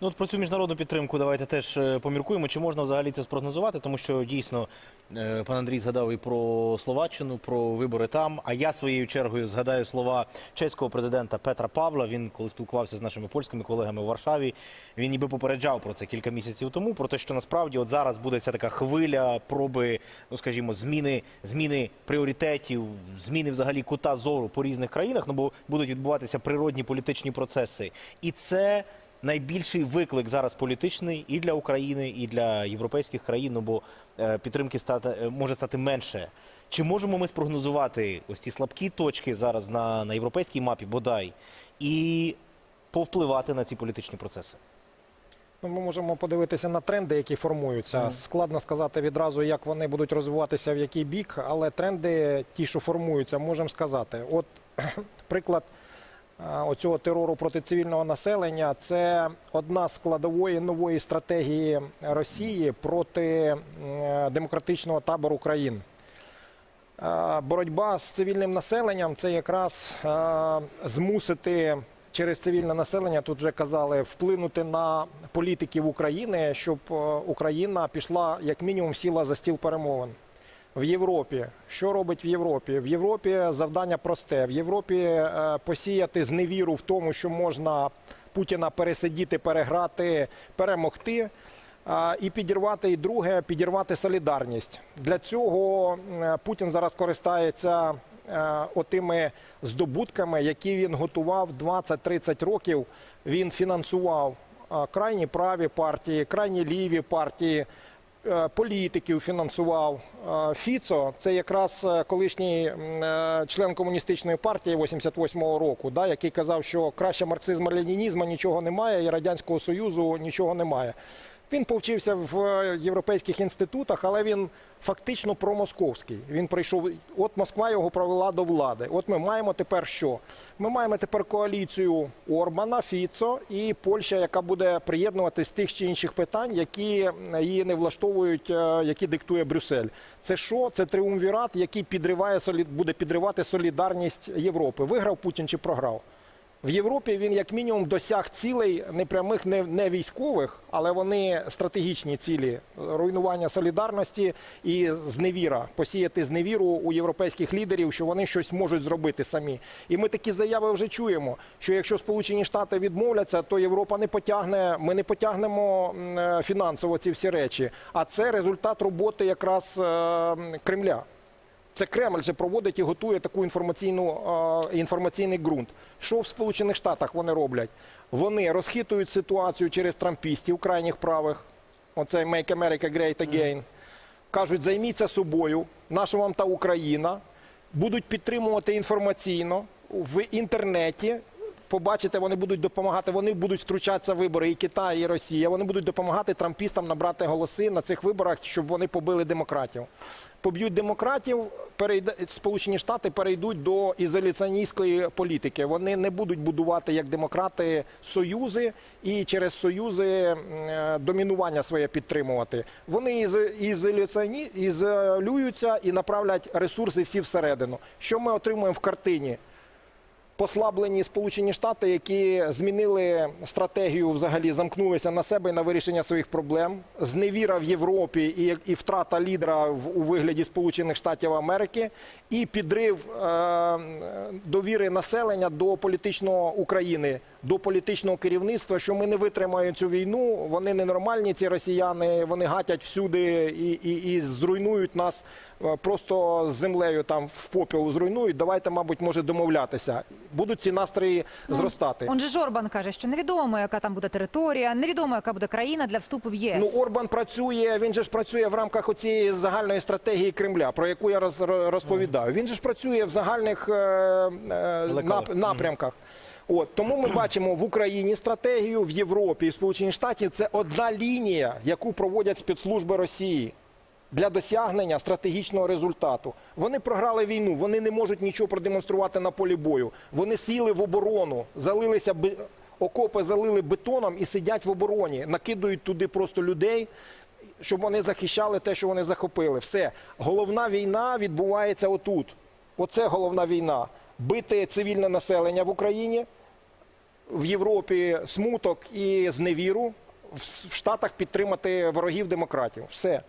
Ну, от про цю міжнародну підтримку давайте теж е, поміркуємо. Чи можна взагалі це спрогнозувати? Тому що дійсно е, пан Андрій згадав і про Словаччину, про вибори там. А я своєю чергою згадаю слова чеського президента Петра Павла. Він коли спілкувався з нашими польськими колегами у Варшаві, він ніби попереджав про це кілька місяців тому. Про те, що насправді от зараз буде ця така хвиля проби, ну скажімо, зміни, зміни пріоритетів, зміни взагалі кута зору по різних країнах. Ну бо будуть відбуватися природні політичні процеси, і це найбільший виклик зараз політичний і для України, і для європейських країн, ну бо е, підтримки стати, е, може стати менше. Чи можемо ми спрогнозувати ось ці слабкі точки зараз на, на європейській мапі, бодай, і повпливати на ці політичні процеси? Ну, Ми можемо подивитися на тренди, які формуються. Складно сказати відразу, як вони будуть розвиватися в який бік, але тренди, ті, що формуються, можемо сказати. От приклад оцього терору проти цивільного населення це одна з складової нової стратегії Росії проти демократичного табору країн. Боротьба з цивільним населенням це якраз змусити через цивільне населення, тут вже казали, вплинути на політиків України, щоб Україна пішла як мінімум сіла за стіл перемовин. В Європі що робить в Європі? В Європі завдання просте. В Європі е, посіяти зневіру в тому, що можна Путіна пересидіти, переграти, перемогти. І підірвати, і друге, підірвати солідарність. Для цього е, Путін зараз користається е, отими здобутками, які він готував 20-30 років. Він фінансував е, крайні праві партії, крайні ліві партії. Е, Політиків фінансував Е, Фіцо, це якраз е, колишній член комуністичної партії 88-го року, да, який казав, що краще марксизму ленінізму нічого немає, і радянського союзу нічого немає. Він повчився в е, європейських інститутах, але він фактично промосковський. Він прийшов. От Москва його провела до влади. От ми маємо тепер що? Ми маємо тепер коаліцію Орбана, Фіцо і Польща, яка буде приєднуватись з тих чи інших питань, які її не влаштовують, е, які диктує Брюссель. Це що? Це тріумвірат, який підриває буде підривати солідарність Європи. Виграв Путін чи програв? В Європі він як мінімум досяг цілей не прямих, не, не військових, але вони стратегічні цілі руйнування солідарності і зневіра, посіяти зневіру у європейських лідерів, що вони щось можуть зробити самі. І ми такі заяви вже чуємо. Що якщо Сполучені Штати відмовляться, то Європа не потягне. Ми не потягнемо е, фінансово ці всі речі. А це результат роботи якраз е, Кремля. Це Кремль же проводить і готує таку інформаційну інформаційний ґрунт. Що в Сполучених Штатах вони роблять? Вони розхитують ситуацію через трампістів, крайніх правих. Оцей Make America Great Again. Кажуть, займіться собою, наша вам та Україна. Будуть підтримувати інформаційно в інтернеті. Побачите, вони будуть допомагати, вони будуть втручатися в вибори і Китай, і Росія. Вони будуть допомагати трампістам набрати голоси на цих виборах, щоб вони побили демократів. Поб'ють демократів, перейде Сполучені Штати перейдуть до ізоляціоністської політики. Вони не будуть будувати як демократи союзи і через союзи е, домінування своє підтримувати. Вони із- ізоляціоні ізолюються і направлять ресурси всі всередину. Що ми отримуємо в картині? Послаблені Сполучені Штати, які змінили стратегію, взагалі замкнулися на себе і на вирішення своїх проблем. Зневіра в Європі і, і втрата лідера в, у вигляді Сполучених Штатів Америки, і підрив е, довіри населення до політичного України, до політичного керівництва, що ми не витримаємо цю війну. Вони ненормальні, ці росіяни, вони гатять всюди і, і, і зруйнують нас е, просто з землею там в попіл зруйнують. Давайте, мабуть, може домовлятися. Будуть ці настрої зростати. Он же Жорбан каже, що невідомо, яка там буде територія, невідомо, яка буде країна для вступу в ЄС. Ну, Орбан працює, він же ж працює в рамках оцієї загальної стратегії Кремля, про яку я роз, роз- розповідаю. Він же ж працює в загальних е, е, нап- напрямках. От тому ми бачимо в Україні стратегію, в Європі і в Сполучені Штаті це одна лінія, яку проводять спецслужби Росії. Для досягнення стратегічного результату вони програли війну, вони не можуть нічого продемонструвати на полі бою. Вони сіли в оборону, залилися бе- окопи, залили бетоном і сидять в обороні, накидують туди просто людей, щоб вони захищали те, що вони захопили. Все, головна війна відбувається отут. Оце головна війна. Бити цивільне населення в Україні, в Європі смуток і зневіру, в Штатах підтримати ворогів демократів. Все.